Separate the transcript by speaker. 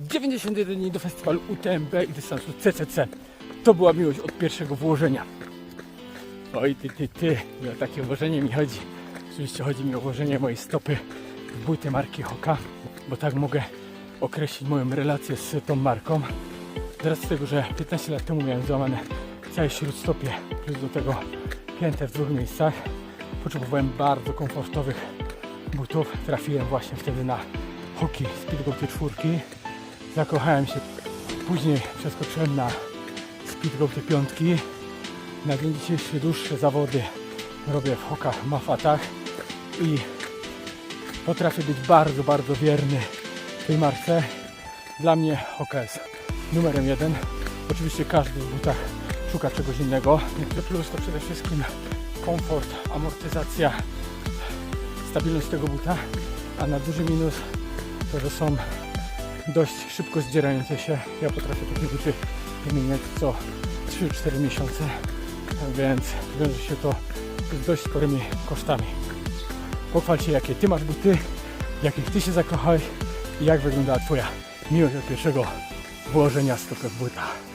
Speaker 1: 91 dni do festiwalu UTMB i dystansu CCC. To była miłość od pierwszego włożenia. Oj ty, ty, ty, o takie włożenie mi chodzi. Oczywiście chodzi mi o włożenie mojej stopy w buty marki Hoka, bo tak mogę określić moją relację z tą marką. Teraz z tego, że 15 lat temu miałem złamane całe śródstopie, plus do tego piętę w dwóch miejscach. Potrzebowałem bardzo komfortowych butów. Trafiłem właśnie wtedy na hoki Speedgoaty czwórki. Zakochałem się. Później przeskoczyłem na Speedgoaty piątki. Na dzień dzisiejszy dłuższe zawody robię w hokach Mafatach i potrafię być bardzo, bardzo wierny tej marce. Dla mnie hoka jest numerem jeden. Oczywiście każdy w butach szuka czegoś innego. Plus to przede wszystkim komfort, amortyzacja, stabilność tego buta, a na duży minus to, że są dość szybko zdzierające się. Ja potrafię takie buty wymieniać co 3-4 miesiące, tak więc wiąże się to z dość sporymi kosztami. Pochwal się, jakie Ty masz buty, jakich Ty się zakochałeś i jak wyglądała Twoja miłość od pierwszego włożenia stopy w buta.